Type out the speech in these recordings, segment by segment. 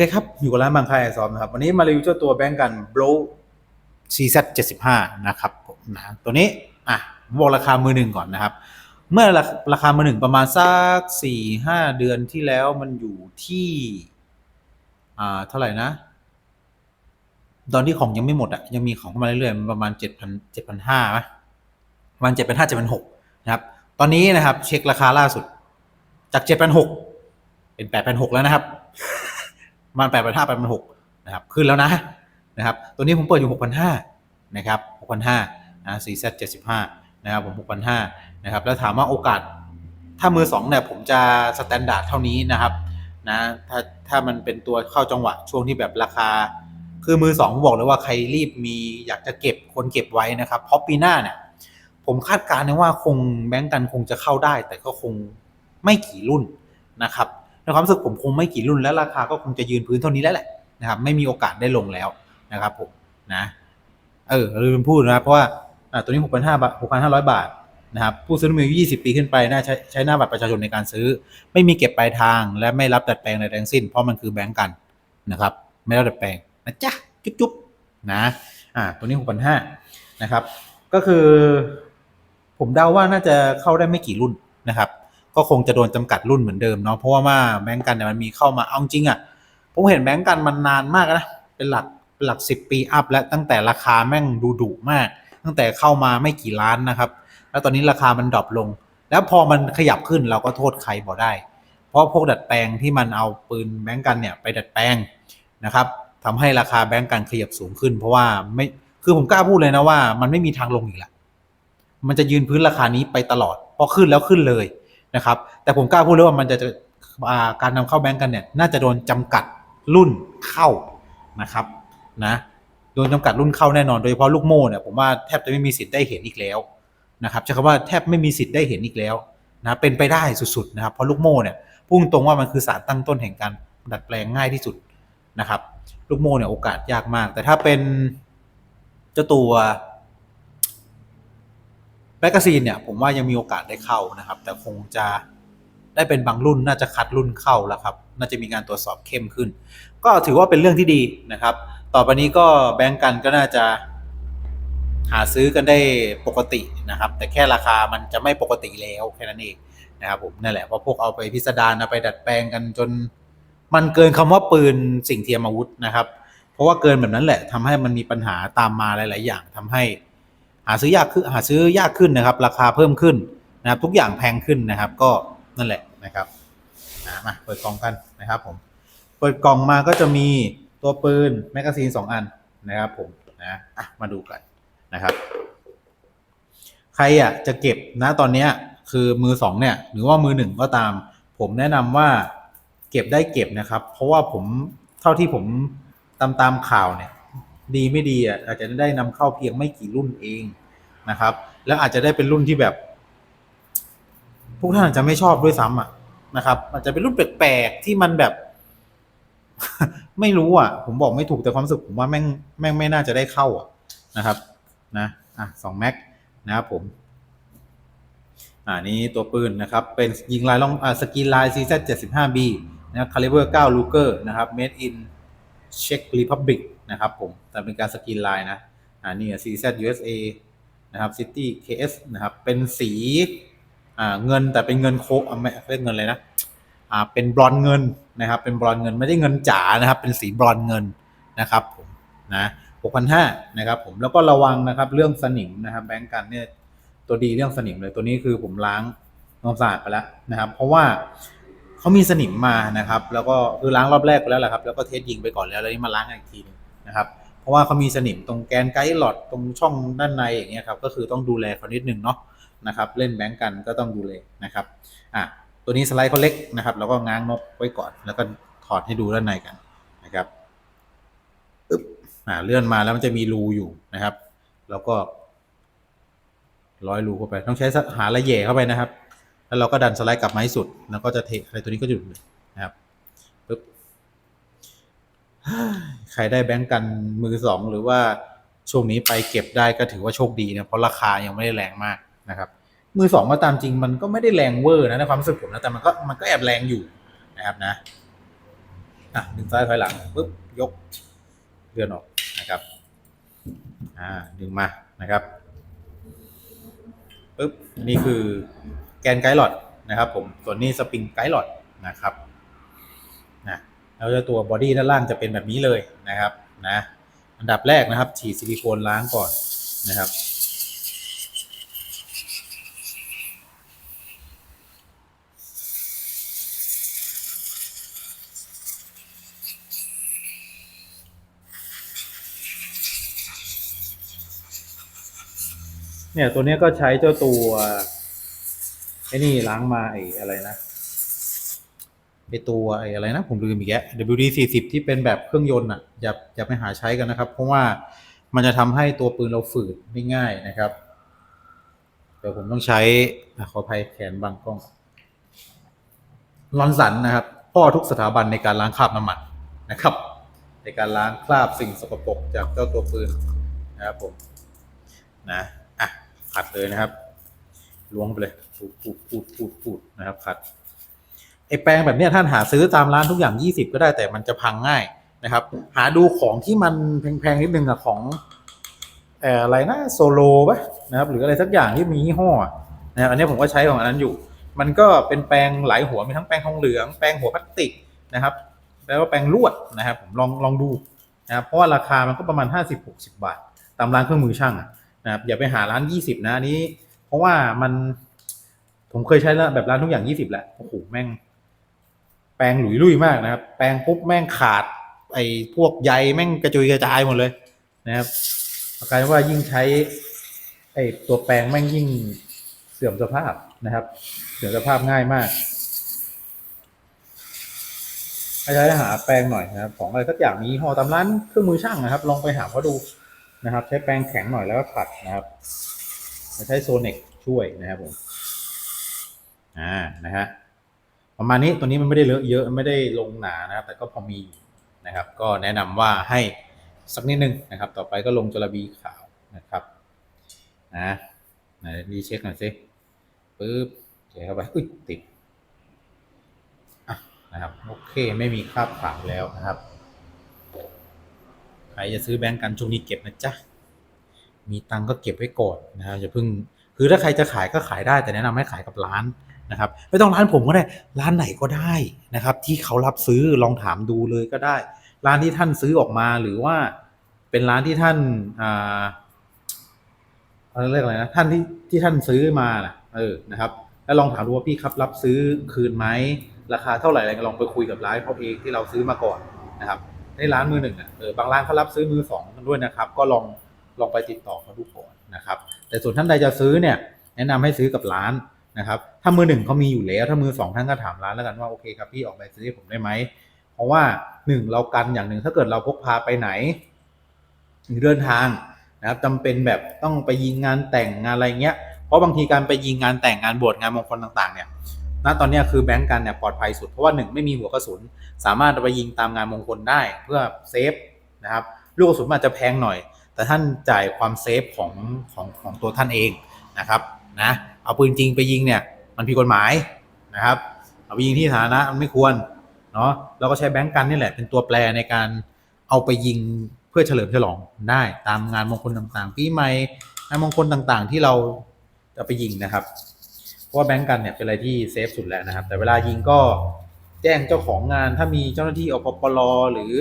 โอเคครับ อยู่กับร้านบางค่ายไอซอมนะครับ วันนี้มารีวิวเจ้าตัวแบงก์กัน Blow CZ 75นะครับผมนะตัวนี้ อะบอกราคามือหนึ่งก่อนนะครับ เมื่อราราคามือหนึ่งประมาณสักสี่ห้าเดือนที่แล้วมันอยู่ที่ อ่า เท่าไหร่นะ ตอนที่ของยังไม่หมดอะ ยังมีของเข้ามาเรื่อยๆ มันประมาณเจ็ดพันเจ็ดพันห้ามประมาณเจ็ดพันห้าเจ็ดพันหกนะครับ ตอนนี้นะครับ เช็คราคาล่าสุด จากเจ็ดพันหกเป็นแปดพันหกแล้วนะครับ มาณแปดพันห้าแปดพันหกนะครับขึ้นแล้วนะนะครับตัวนี้ผมเปิดอยู่หกพันห้านะครับหกพันห้านะซีเซ็ตเจ็ดสิบห้านะครับผมหกพันห้านะครับแล้วถามว่าโอกาสถ้ามือสองเนี่ยผมจะสแตนดาร์ดเท่านี้นะครับนะถ้าถ้ามันเป็นตัวเข้าจังหวะช่วงที่แบบราคา คือมือสองผมบอกเลยว่าใครรีบมีอยากจะเก็บคนเก็บไว้นะครับเพราะปีหน้าเนี่ยผมคาดการณ์นะว่าคงแบงก์กันคงจะเข้าได้ แต่ก็คงไม่กี่รุ่นนะครับ ในความรู้สึกผมคงไม่กี่รุ่นแล้วราคาก็คงจะยืนพื้นเท่านี้แล้วแหละนะครับ ไม่มีโอกาสได้ลงแล้วนะครับผมนะเออลืมพูดนะเพราะว่าอ่าตัวนี้หกพันห้าบาทหกพันห้าร้อยบาทนะครับผู้ซื้อมีอายุยี่สิบปีขึ้นไปน่าใช้ใช้หน้าบัตรประชาชนในการซื้อ ไม่มีเก็บปลายทางและไม่รับดัดแปลงใดทั้งสิ้น เพราะมันคือแบงก์กันนะครับ ไม่รับดัดแปลงนะจ๊ะจุ๊บจุ๊บนะอ่าตัวนี้หกพันห้านะครับ ก็คือ ผมเดาว่าน่าจะเข้าได้ไม่กี่รุ่นนะครับ ก็คงจะโดนจำกัดรุ่นเหมือนเดิมเนาะเพราะว่ามาแบงก์กันเนี่ยมันมีเข้ามาเอาจริงอะ่ะผมเห็นแบงก์กันมันนานมากนะเป็นหลักเป็นหลักสิบปีอัพแล้วตั้งแต่ราคาแม่งดูดุมาก ตั้งแต่เข้ามาไม่กี่ล้านนะครับ แล้วตอนนี้ราคามันดรอปลง แล้วพอมันขยับขึ้นเราก็โทษใครบ่ได้ เพราะพวกดัดแปลงที่มันเอาปืนแบงก์กันเนี่ยไปดัดแปลงนะครับทำให้ราคาแบงก์กันขยับสูงขึ้น เพราะว่าไม่คือผมกล้าพูดเลยนะว่า มันไม่มีทางลงอีกแล้วมันจะยืนพื้นราคานี้ไปตลอดพอขึ้นแล้วขึ้นเลย นะครับ แต่ผมกล้าพูดเลยว่ามันจะจะาการนำเข้าแบงก์กันเนี่ยน่าจะโดนจำกัดรุ่นเข้านะครับนะโดนจำกัดรุ่นเข้าแน่นอนโดยเฉพาะลูกโม่เนี่ยผมว่าแทบจะไม่มีสิทธิ์ได้เห็นอีกแล้วนะครับใช้คำว่าแทบไม่มีสิทธิ์ได้เห็นอีกแล้วนะเป็นไปได้สุดๆนะครับเพราะลูกโม่เนี่ยพุ่งตรงว่ามันคือสารตั้งต้นแห่งการดัดแปลงง่ายที่สุดนะครับ ลูกโม่เนี่ยโอกาสยากมาก แต่ถ้าเป็นเจ้าตัว แมกกาซีนเนี่ยผมว่ายังมีโอกาสได้เข้านะครับ แต่คงจะได้เป็นบางรุ่นน่าจะคัดรุ่นเข้าแล้วครับ น่าจะมีการตรวจสอบเข้มขึ้น ก็ถือว่าเป็นเรื่องที่ดีนะครับ ต่อไปนี้ก็แบงก์กันก็น่าจะหาซื้อกันได้ปกตินะครับ แต่แค่ราคามันจะไม่ปกติแล้วแค่นั้นเองนะครับผมนั่นแหละเพราะพวกเอาไปพิสดารเอาไปดัดแปลงกันจน มันเกินคำว่าปืนสิ่งเทียมอาวุธนะครับ เพราะว่าเกินแบบนั้นแหละทำให้มันมีปัญหาตามมาหลาย ๆ อย่างทำให้หาซื้อยากขึ้นหาซื้อยากขึ้นนะครับ ราคาเพิ่มขึ้นนะครับ ทุกอย่างแพงขึ้นนะครับ ก็นั่นแหละนะครับมาเปิดกล่องกันนะครับผมเปิดกล่องมาก็จะมีตัวปืนแมกกาซีนสองอันนะครับผมนะอะมาดูกันนะครับ ใครอะจะเก็บนะตอนเนี้ยคือมือสองเนี่ยหรือว่ามือหนึ่งก็ตาม ผมแนะนำว่าเก็บได้เก็บนะครับ เพราะว่าผมเท่าที่ผมตามตามข่าวเนี่ย ดีไม่ดีอะอาจจะได้นำเข้าเพียงไม่กี่รุ่นเอง นะครับ แล้วอาจจะได้เป็นรุ่นที่แบบ พวกท่านอาจจะไม่ชอบด้วยซ้ำอะนะครับอาจจะเป็นรุ่นแปลกๆที่มันแบบ ไม่รู้อะ ผมบอกไม่ถูกแต่ความรู้สึกผมว่าแม่งแม่งไม่น่าจะได้เข้าอะนะครับ นะอะสองแม็กนะครับผมอ่านี้ตัวปืนนะครับ เป็นยิงลายลองอ่าสกินลาย CZ 75B นะครับคาลิเบอร์9ลูเกอร์นะครับ made in Czech Republic นะครับผมแต่เป็นการสกินลายนะ อ่านี่ CZ USA นะครับ City KS นะครับ เป็นสีเงินแต่เป็นเงินโคไม่เรียกเงินเลยนะอ่าเป็นบรอนเงินนะครับ เป็นบรอนเงินไม่ได้เงินจ๋านะครับ เป็นสีบรอนเงินนะครับผมนะ6,500นะครับผมแล้วก็ระวังนะครับเรื่องสนิมนะครับ แบงก์กันเนี่ยตัวดีเรื่องสนิมเลยตัวนี้คือผมล้างความสะอาดไปแล้วนะครับ เพราะว่าเขามีสนิมมานะครับ แล้วก็คือล้างรอบแรกไปแล้วแหละครับ แล้วก็เทสยิงไปก่อนแล้วแล้วนี่มาล้างอีกทีนึงนะครับ เพราะว่าเขามีสนิมตรงแกนไกด์หลอดตรงช่องด้านในอย่างเงี้ยครับก็คือต้องดูแลเขานิดนึงเนาะนะครับเล่นแบงก์กันก็ต้องดูแลนะครับอะตัวนี้สไลด์เขาเล็กนะครับแล้วก็ง้างนกไว้ก่อน แล้วก็ถอดให้ดูด้านในกันนะครับอึ๊บอ่าเลื่อนมาแล้วมันจะมีรูอยู่นะครับ แล้วก็ร้อยรูเข้าไป ต้องใช้หาระแหย่เข้าไปนะครับ แล้วเราก็ดันสไลด์กลับมาให้สุด แล้วก็จะเทอะไรตัวนี้ก็หยุดเลยนะครับปึ๊บ ใครได้แบงก์กันมือสองหรือว่าช่วงนี้ไปเก็บได้ก็ถือว่าโชคดีนะเพราะราคายังไม่ได้แรงมากนะครับ มือสองมาตามจริงมันก็ไม่ได้แรงเวอร์นะในความรู้สึกผมนะแต่มันก็มันก็แอบแรงอยู่นะครับนะอะดึงซ้ายถอยหลังปุ๊บยกเลื่อนออกนะครับอ่าดึงมานะครับปุ๊บนี่คือแกนไกด์หลอดนะครับผมส่วนนี้สปริงไกด์หลอดนะครับ แล้วเจ้าตัวบอดี้ด้านล่างจะเป็นแบบนี้เลยนะครับนะอันดับแรกนะครับ ฉีดซิลิโคนล้างก่อนนะครับเนี่ยตัวนี้ก็ใช้เจ้าตัวไอ้นี่ล้างมาไอ้อะไรนะ ไอตัวไออะไรนะ ผมลืมอีกแก WD 40ที่เป็นแบบเครื่องยนต์อะอย่าอย่าไปหาใช้กันนะครับ เพราะว่ามันจะทำให้ตัวปืนเราฝืดไม่ง่ายนะครับเดี๋ยวผมต้องใช้ขออภัยแขนบังกล้องลอนสันนะครับพ่อทุกสถาบันในการล้างคราบน้ำมันนะครับ ในการล้างคราบสิ่งสกปรกจากเจ้าตัวปืนนะครับผมนะอะขัดเลยนะครับล้วงไปเลยปูดปูดปูดปูดปูดนะครับขัด ไอแปรงแบบเนี้ยท่านหาซื้อตามร้านทุกอย่าง 20 ก็ได้แต่มันจะพังง่ายนะครับ หาดูของที่มันแพงๆนิดนึงอะของอะไรนะโซโลปะนะครับหรืออะไรสักอย่างที่มียี่ห้อนะครับอันนี้ผมก็ใช้ของอันนั้นอยู่ มันก็เป็นแปรงหลายหัวมีทั้งแปรงทองเหลืองแปรงหัวพลาสติกนะครับ แล้วก็แปรงลวดนะครับผมลองลองดูนะครับเพราะว่าราคามันก็ประมาณ 50-60 บาท ตามร้านเครื่องมือช่างนะครับอย่าไปหาร้านยี่สิบนะนี้ เพราะว่ามันผมเคยใช้แล้วแบบร้านทุกอย่างยี่สิบแหละโอ้โหแม่ง แปรงหลุยลุยมากนะครับ แปรงปุ๊บแม่งขาด ไอ้พวกใยแม่งกระจุยกระจายหมดเลยนะครับกลายเป็นว่ายิ่งใช้ไอ้ตัวแปรงแม่งยิ่งเสื่อมสภาพนะครับ เสื่อมสภาพง่ายมากให้ใช้หาแปรงหน่อยนะครับ ของอะไรสักอย่างมีห่อตามร้านเครื่องมือช่างนะครับ ลองไปหาเขาดูนะครับ ใช้แปรงแข็งหน่อยแล้วก็ขัดนะครับใช้โซเน็กช่วยนะครับผม อ่า นะฮะ ประมาณนี้ตัวนี้มันไม่ได้เลอะเยอะไม่ได้ลงหนานะครับแต่ก็พอมีนะครับ ก็แนะนำว่าให้สักนิดนึงนะครับ ต่อไปก็ลงจระบีขาวนะครับนะไหนรีเช็คหน่อยสิปึ๊บเดี๋ยวเข้าไปอุ้ยติดนะครับโอเคไม่มีคราบขาวแล้วนะครับใครจะซื้อแบงก์กันช่วงนี้เก็บนะจ๊ะมีตังก็เก็บไว้ก่อนนะครับอย่าเพิ่งคือถ้าใครจะขายก็ขายได้แต่แนะนำให้ขายกับร้าน นะครับไม่ต้องร้านผมก็ได้ร้านไหนก็ได้นะครับ ที่เขารับซื้อลองถามดูเลยก็ได้ ร้านที่ท่านซื้อออกมาหรือว่าเป็นร้านที่ท่านอ่าเรียกอะไรนะท่านที่ที่ท่านซื้อมานะเออนะครับ แล้วลองถามดูว่าพี่ครับรับซื้อคืนไหมราคาเท่าไหร่อะไรก็ลองไปคุยกับร้านเขาเองที่เราซื้อมาก่อนนะครับในร้านมือหนึ่งอะเออบางร้านเขารับซื้อมือสองกันด้วยนะครับ ก็ลองลองไปติดต่อเขาดูก่อนนะครับ แต่ส่วนท่านใดจะซื้อเนี่ย แนะนำให้ซื้อกับร้าน นะครับถ้ามือหนึ่งเขามีอยู่แล้ว ถ้ามือสองท่านก็ถามร้านแล้วกันว่าโอเคครับพี่ออกใบซื้อผมได้ไหมเพราะว่าหนึ่งเรากันอย่างหนึ่งถ้าเกิดเราพกพาไปไหนหรือเดินทางนะครับจำเป็นแบบต้องไปยิงงานแต่งงานอะไรเงี้ยเพราะบางทีการไปยิงงานแต่งงานบวชงานมงคลต่างๆเนี่ยณตอนนี้คือแบงก์กันเนี่ยปลอดภัยสุดเพราะว่าหนึ่งไม่มีหัวกระสุน สามารถไปยิงตามงานมงคลได้เพื่อเซฟนะครับลูกกระสุนอาจจะแพงหน่อย แต่ท่านจ่ายความเซฟของของของตัวท่านเองนะครับ นะเอาปืนจริงไปยิงเนี่ยมันผิดกฎหมายนะครับ เอาไปยิงที่สาธารณะมันไม่ควรเนาะเราก็ใช้แบงก์กันนี่แหละเป็นตัวแปรในการเอาไปยิงเพื่อเฉลิมฉลองได้ตามงานมงคลต่างๆปีใหม่งานมงคลต่างๆ ที่เราจะไปยิงนะครับเพราะว่าแบงก์กันเนี่ยเป็นอะไรที่เซฟสุดแล้วนะครับ แต่เวลายิงก็แจ้งเจ้าของงานถ้ามีเจ้าหน้าที่อปปลหรือ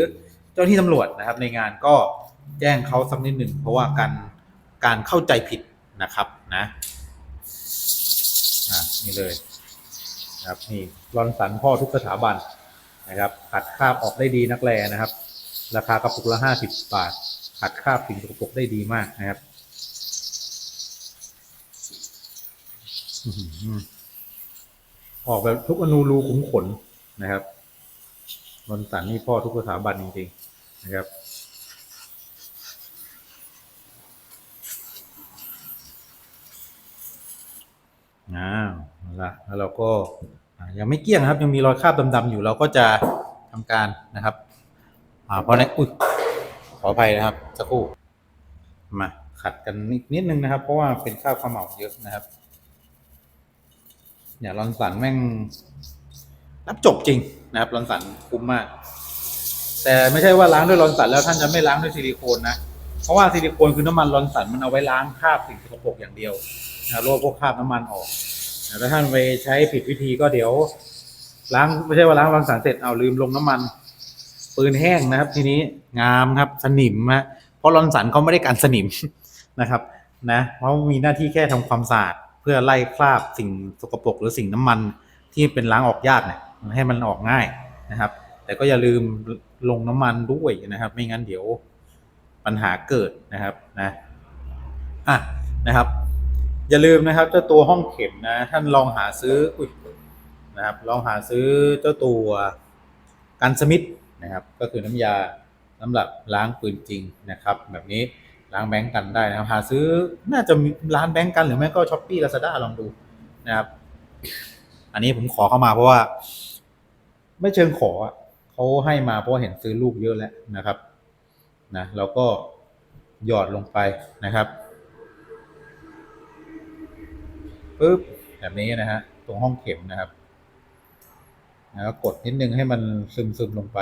เจ้าหน้าที่ตำรวจนะครับ ในงานก็แจ้งเขาสักนิดหนึ่งเพราะว่าการการเข้าใจผิดนะครับนะ อะนี่เลยนะครับนี่รอนสันพ่อทุกสถาบันนะครับขัดคราบออกได้ดีนักแลนะครับ ราคากระปุกละห้าสิบบาทขัดคราบสิ่งสกปรกได้ดีมากนะครับออกแบบทุกอนูรูขุมขนนะครับนนสันนี่พ่อทุกสถาบันจริงๆนะครับ อ้าวละแล้วเราก็ยังไม่เกี้ยงครับ ยังมีรอยคราบดำๆอยู่เราก็จะทำการนะครับอ่าเพราะในอุ้ยขออภัยนะครับสักครู่มาขัดกันนิดนิดนึงนะครับ เพราะว่าเป็นคราบขมเหลาเยอะนะครับเนี่ยรอนสันแม่งรับจบจริงนะครับรอนสันคุ้มมาก แต่ไม่ใช่ว่าล้างด้วยรอนสันแล้วท่านจะไม่ล้างด้วยซิลิโคนนะเพราะว่าซิลิโคนคือน้ำมันรอนสันมันเอาไว้ล้างคราบสิ่งสกปรกอย่างเดียวนะรับลวกพวกคราบน้ำมันออก ถ้าท่านไปใช้ผิดวิธีก็เดี๋ยวล้างไม่ใช่ว่าล้างรอนสันเสร็จเอาลืมลงน้ำมัน ปืนแห้งนะครับ ทีนี้งามครับสนิมฮะเพราะรอนสันเขาไม่ได้กันสนิมนะครับนะเพราะมีหน้าที่แค่ทำความสะอาดเพื่อไล่คราบสิ่งสกปรกหรือสิ่งน้ำมันที่เป็นล้างออกยากเนี่ยให้มันออกง่ายนะครับ แต่ก็อย่าลืมลงน้ำมันด้วยนะครับ ไม่งั้นเดี๋ยวปัญหาเกิดนะครับนะอะนะครับ อย่าลืมนะครับเจ้าตัวห้องเข็มนะ ท่านลองหาซื้ออุยนะครับ ลองหาซื้อเจ้าตัวกันสมิธนะครับ ก็คือน้ำยาสำหรับล้างปืนจริงนะครับ แบบนี้ล้างแบงก์กันได้นะครับ หาซื้อน่าจะมีร้านแบงก์กันหรือไม่ก็ช้อปปี้ลาซาด้าลองดูนะครับ อันนี้ผมขอเข้ามาเพราะว่า ไม่เชิงขอเขาให้มาเพราะเห็นซื้อลูกเยอะแล้วนะครับนะเราก็หยอดลงไปนะครับ ปึ๊บแบบนี้นะฮะ ตรงห้องเข็มนะครับแล้วกดนิดนึงให้มันซึมซึมลงไป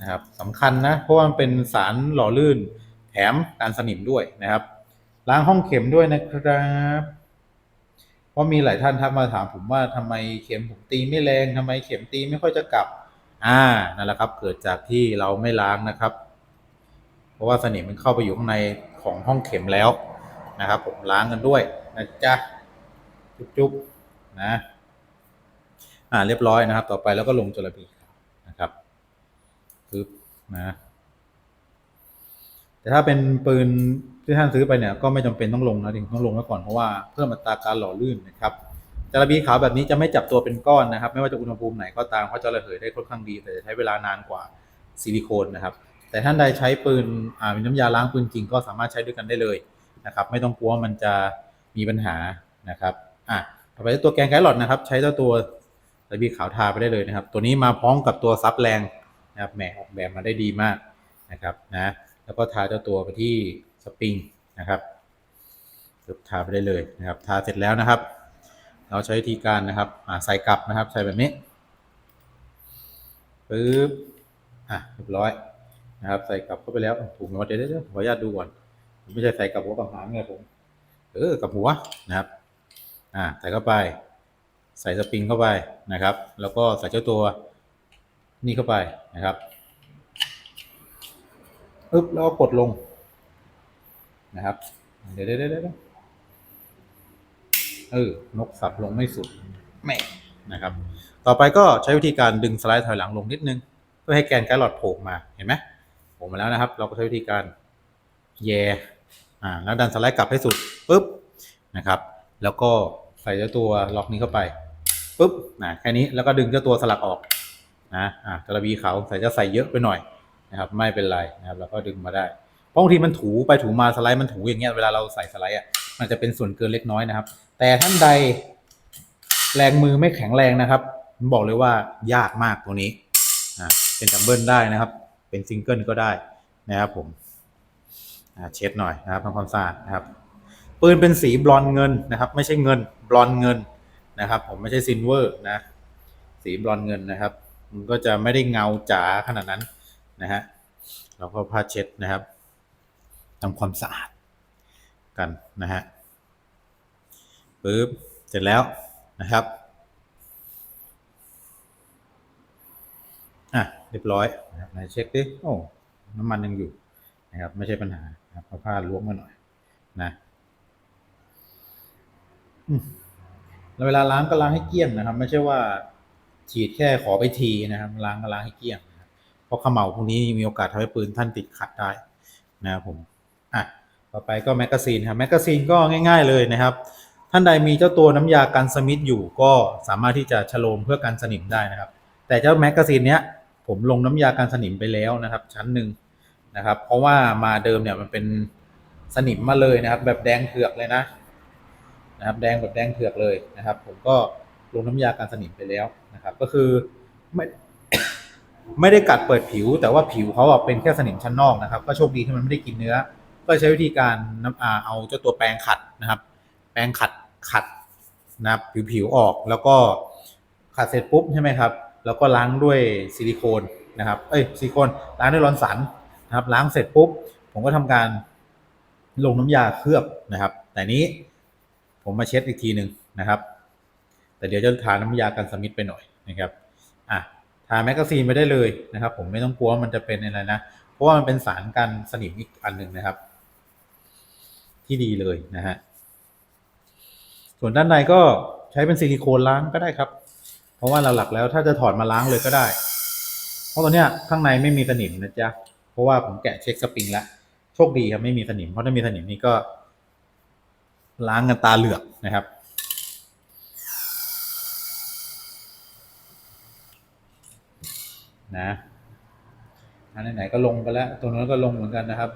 นะครับสำคัญนะเพราะว่ามันเป็นสารหล่อลื่นแถมการสนิมด้วยนะครับ ล้างห้องเข็มด้วยนะครับ เพราะมีหลายท่านทักมาถามผมว่าทำไมเข็มผมตีไม่แรงทำไมเข็มตีไม่ค่อยจะกลับ อ่านั่นแหละครับ เกิดจากที่เราไม่ล้างนะครับ เพราะว่าสนิมมันเข้าไปอยู่ข้างในของห้องเข็มแล้วนะครับ ผมล้างกันด้วย นะจ๊ะ จุ๊บๆนะ อ่าเรียบร้อยนะครับ ต่อไปแล้วก็ลงจระบีขาวนะครับปึ๊บนะแต่ถ้าเป็นปืนที่ท่านซื้อไปเนี่ยก็ไม่จำเป็นต้องลงนะจริงต้องลงไว้ก่อนเพราะว่าเพิ่มอัตราการหล่อลื่นนะครับจระบีขาวแบบนี้จะไม่จับตัวเป็นก้อนนะครับ ไม่ว่าจะอุณหภูมิไหนก็ตามเพราจะระเหยได้ค่อนข้างดี แต่จะใช้เวลานานกว่าซิลิโคนนะครับ แต่ท่านใดใช้ปืนอ่ามีน้ำยาล้างปืนจริงก็สามารถใช้ด้วยกันได้เลยนะครับ ไม่ต้องกลัวว่ามันจะ มีปัญหานะครับอะต่อไปตัวแกนไกด์หลอดนะครับ ใช้เจ้าตัวจระบีขาวทาไปได้เลยนะครับ ตัวนี้มาพร้อมกับตัวซับแรงนะครับแหมออกแบบมาได้ดีมากนะครับนะแล้วก็ทาเจ้าตัวไปที่สปริงนะครับทาไปได้เลยนะครับ ทาเสร็จแล้วนะครับ เราใช้วิธีการนะครับใส่กลับนะครับ ใส่แบบนี้ปึ๊บอะเรียบร้อยนะครับ ใส่กลับเข้าไปแล้วถูกไหมวะเดี๋ยวเดี๋ยวเดี๋ยวขออนุญาตดูก่อน ไม่ใช่ใส่กลับหัวกับหางไงผม เออกับหัวนะครับอ่าใส่เข้าไป ใส่สปริงเข้าไปนะครับ แล้วก็ใส่เจ้าตัวนี่เข้าไปนะครับปึ๊บแล้วก็กดลงนะครับ เดี๋ยวเดี๋ยวเดี๋ยวเดี๋ยวเออนกสับลงไม่สุดแหม่นะครับ ต่อไปก็ใช้วิธีการดึงสไลด์ถอยหลังลงนิดนึง เพื่อให้แกนไกด์หลอดโผล่มาเห็นไหมโผล่มาแล้วนะครับ เราก็ใช้วิธีการแย่อ่าแล้วดันสไลด์กลับให้สุด ปุ๊บนะครับแล้วก็ใส่เจ้าตัวล็อกนี้เข้าไปปุ๊บนะแค่นี้แล้วก็ดึงเจ้าตัวสลักออกนะอ่ากระบีเขาใส่จะใส่เยอะไปหน่อยนะครับไม่เป็นไรนะครับแล้วก็ดึงมาได้เพราะบางทีมันถูไปถูมาสไลด์มันถูอย่างเงี้ยเวลาเราใส่สไลด์อะมันจะเป็นส่วนเกินเล็กน้อยนะครับ แต่ท่านใดแรงมือไม่แข็งแรงนะครับผมบอกเลยว่ายากมากตัวนี้อ่าเป็นดับเบิลได้นะครับ เป็นซิงเกิลก็ได้นะครับผมเช็ดหน่อยนะครับทำความสะอาดนะครับ ปืนเป็นสีบลอนเงินนะครับ ไม่ใช่เงินบลอนเงินนะครับ ผมไม่ใช่ซิลเวอร์นะ สีบลอนเงินนะครับ มันก็จะไม่ได้เงาจ๋าขนาดนั้นนะฮะเราก็ผ้าเช็ดนะครับทำความสะอาดกันนะฮะปึ๊บเสร็จแล้วนะครับอะเรียบร้อยนะครับเช็คดิโอ้น้ำมันยังอยู่นะครับ ไม่ใช่ปัญหาครับเอาผ้าล้วงมาหน่อยนะ แล้วเวลาล้างก็ล้างให้เกลี้ยงนะครับ ไม่ใช่ว่า ฉีดแค่ขอไปทีนะครับ ล้างก็ล้างให้เกลี้ยงเพราะเขม่าพวกนี้มีโอกาสทำให้ปืนท่านติดขัดได้นะครับผมอะต่อไปก็แมกกาซีนครับแมกกาซีนก็ง่าย ๆ เลยนะครับ ท่านใดมีเจ้าตัวน้ำยากันสมิธอยู่ก็สามารถที่จะฉโลมเพื่อกันสนิมได้นะครับ แต่เจ้าแมกกาซีนเนี้ยผมลงน้ำยากันสนิมไปแล้วนะครับ ชั้นหนึ่งนะครับ เพราะว่ามาเดิมเนี่ยมันเป็นสนิมมาเลยนะครับ แบบแดงเถือกเลยนะ นะครับแดงแบบแดงเถือกเลยนะครับ ผมก็ลงน้ำยากันสนิมไปแล้วนะครับ ก็คือไม่ไม่ได้กัดเปิดผิว แต่ว่าผิวเขาเป็นแค่สนิมชั้นนอกนะครับ ก็โชคดีที่มันไม่ได้กินเนื้อ ก็ใช้วิธีการน้ำอาเอาเจ้าตัวแปรงขัดนะครับ แปรงขัดขัดนะครับผิวผิวๆออกแล้วก็ขัดเสร็จปุ๊บใช่ไหมครับ แล้วก็ล้างด้วยซิลิโคนนะครับ เอ้ยซิลิโคนล้างด้วยรอนสันนะครับ ล้างเสร็จปุ๊บ ผมก็ทำการลงน้ำยาเคลือบนะครับ แต่นี้ ผมมาเช็ดอีกทีหนึ่งนะครับ แต่เดี๋ยวจะทาน้ำยากันสมิธไปหน่อยนะครับอะทาแมกกาซีนไปได้เลยนะครับ ผมไม่ต้องกลัวว่ามันจะเป็นอะไรนะ เพราะว่ามันเป็นสารกันสนิมอีกอันหนึ่งนะครับ ที่ดีเลยนะฮะส่วนด้านในก็ใช้เป็นซิลิโคนล้างก็ได้ครับ เพราะว่าหลักๆแล้วถ้าจะถอดมาล้างเลยก็ได้ เพราะตอนเนี้ยข้างในไม่มีสนิมนะจ๊ะ เพราะว่าผมแกะเช็คสปริงแล้ว โชคดีครับไม่มีสนิม เพราะถ้ามีสนิมนี่ก็ ล้างกันตาเหลือกนะครับ นะอันไหนๆก็ลงไปแล้ว ตัวนั้นก็ลงเหมือนกันนะครับ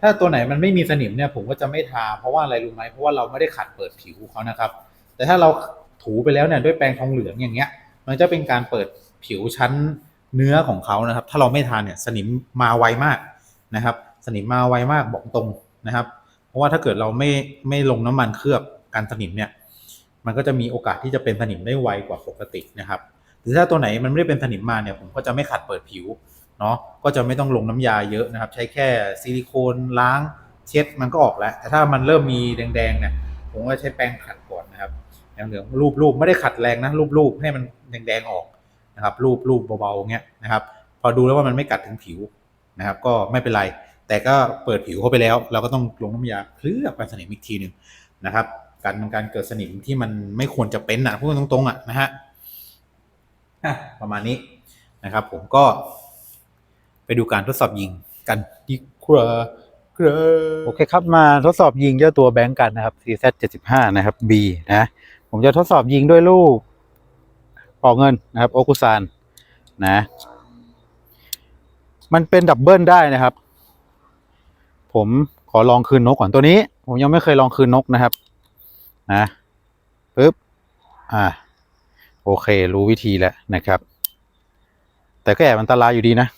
ถ้าตัวไหนมันไม่มีสนิมเนี่ยผมก็จะไม่ทา เพราะว่าอะไรรู้ไหมเพราะว่าเราไม่ได้ขัดเปิดผิวเขานะครับ แต่ถ้าเราถูไปแล้วเนี่ยด้วยแปรงทองเหลืองอย่างเงี้ย มันจะเป็นการเปิดผิวชั้นเนื้อของเขานะครับ ถ้าเราไม่ทานเนี่ย สนิมมาไวมากนะครับ สนิมมาไวมากบอกตรงนะครับ เพราะว่าถ้าเกิดเราไม่ไม่ลงน้ำมันเคลือบกันสนิมเนี่ยมันก็จะมีโอกาสที่จะเป็นสนิมได้ไวกว่าปกตินะครับหรือถ้าตัวไหนมันไม่ได้เป็นสนิมมาเนี่ยผมก็จะไม่ขัดเปิดผิวเนาะก็จะไม่ต้องลงน้ำยาเยอะนะครับ ใช้แค่ซิลิโคนล้างเช็ดมันก็ออกแล้ว แต่ถ้ามันเริ่มมีแดงๆเนี่ยผมก็ใช้แปรงขัดก่อนนะครับอย่างเหลืองรูปรูปไม่ได้ขัดแรงนะรูปรูปให้มันแดงๆออกนะครับรูปรูปเบาๆเงี้ยนะครับ พอดูแล้วว่ามันไม่กัดถึงผิวนะครับ ก็ไม่เป็นไร แต่ก็เปิดผิวเข้าไปแล้ว เราก็ต้องลงน้ำยาเคลือบกันสนิมอีกทีหนึ่งนะครับ การมันการเกิดสนิมที่มันไม่ควรจะเป็นนะพูดตรงๆอะนะฮะอะประมาณนี้นะครับ ผมก็ ไปดูการทดสอบยิงกันดีกว่าครับโอเคครับมาทดสอบยิงเจ้าตัวแบงก์กันนะครับ CZ 75นะครับ B นะผมจะทดสอบยิงด้วยลูกปอกเงินนะครับโอคุซานนะ มันเป็นดับเบิลได้นะครับ ผมขอลองคืนนกก่อนตัวนี้ ผมยังไม่เคยลองคืนนกนะครับ นะปึ๊บอ่า โอเค รู้วิธีแล้วนะครับ แต่ก็แอบอันตรายอยู่ดีนะ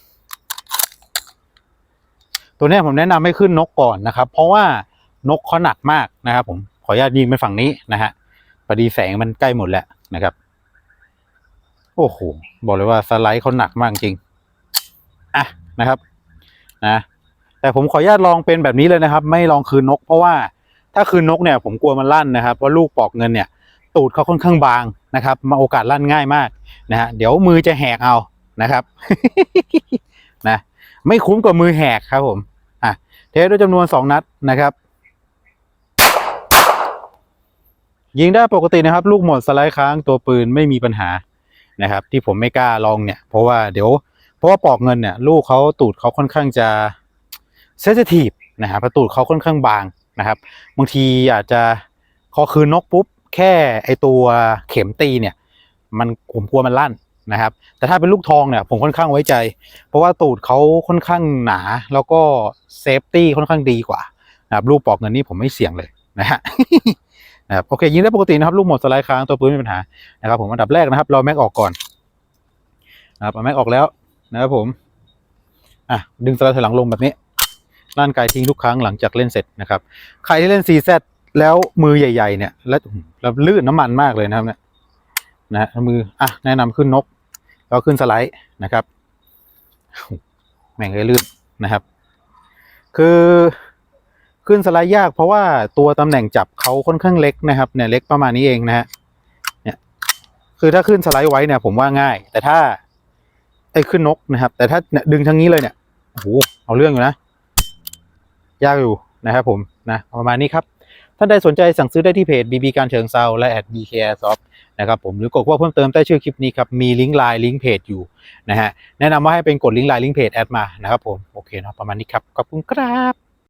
ตัวนี้ผมแนะนำให้ขึ้นนกก่อนนะครับ เพราะว่านกเขาหนักมากนะครับ ผมขออนุญาตยิงไปฝั่งนี้นะฮะพอดีแสงมันใกล้หมดแล้วนะครับ โอ้โหบอกเลยว่าสไลด์เขาหนักมากจริงอะนะครับ นะ แต่ผมขออนุญาตลองเป็นแบบนี้เลยนะครับ ไม่ลองคืนนก เพราะว่าถ้าคืนนกเนี่ยผมกลัวมันลั่นนะครับเพราะลูกปอกเงินเนี่ยตูดเขาค่อนข้างบางนะครับ มาโอกาสลั่นง่ายมากนะฮะเดี๋ยวมือจะแหกเอานะครับนะไม่คุ้มกับมือแหกครับผมอะเทสด้วยจำนวนสองนัดนะครับ ยิงได้ปกตินะครับ ลูกหมดสไลด์ค้างตัวปืนไม่มีปัญหานะครับ ที่ผมไม่กล้าลองเนี่ย เพราะว่าเดี๋ยว เพราะว่าปอกเงินเนี่ย ลูกเขาตูดเขาค่อนข้างจะ เซนซิทีฟนะครับเพระตูดเขาค่อนข้างบางนะครับบางทีอาจจะคอคืนนกปุ๊บแค่ไอตัวเข็มตีเนี่ยมันผมกลัวมันลั่นนะครับแต่ถ้าเป็นลูกทองเนี่ยผมค่อนข้างไว้ใจ เพราะว่าตูดเขาค่อนข้างหนาแล้วก็เซฟตี้ค่อนข้างดีกว่านะครับลูกปอกเงินนี่ผมไม่เสี่ยงเลยนะฮะนะครับโอเคยิงได้ปกตินะครับลูกหมดสไลด์ค้างตัวปืนไม่มีปัญหานะครับผมอันดับแรกนะครับ เราแม็กออกก่อนนะครับเอาแม็กออกแล้วนะครับผมอะดึงสไลด์ถอยหลังลงแบบนี้ ลั่นไกายทิ้งทุกครั้งหลังจากเล่นเสร็จนะครับ ใครที่เล่น CZ แล้วมือใหญ่ ๆ เนี่ย แล้วแล้วลื่นน้ำมันมากเลยนะครับเนี่ยนะมืออะแนะนำขึ้นนก แล้วขึ้นสไลด์นะครับแม่งเลยลื่นนะครับ คือขึ้นสไลด์ยากเพราะว่าตัวตำแหน่งจับเขาค่อนข้างเล็กนะครับเนี่ยเล็กประมาณนี้เองนะฮะเนี่ยคือถ้าขึ้นสไลด์ไว้เนี่ยผมว่าง่าย แต่ถ้าไอ้ขึ้นนกนะครับ แต่ถ้าเนี่ยดึงทั้งนี้เลยเนี่ยโอ้โหเอาเรื่องอยู่นะ ยากอยู่นะครับผมนะประมาณนี้ครับ ท่านใดสนใจสั่งซื้อได้ที่เพจ BB การเชิงเซาและแอด BK Airsoft นะครับผมหรือกดว่าเพิ่มเติมใต้ชื่อคลิปนี้ครับ มีลิงก์ไลน์ลิงก์เพจอยู่นะฮะแนะนำว่าให้เป็นกดลิงก์ไลน์ลิงก์เพจแอดมานะครับผมโอเคเนาะประมาณนี้ครับขอบคุณครับ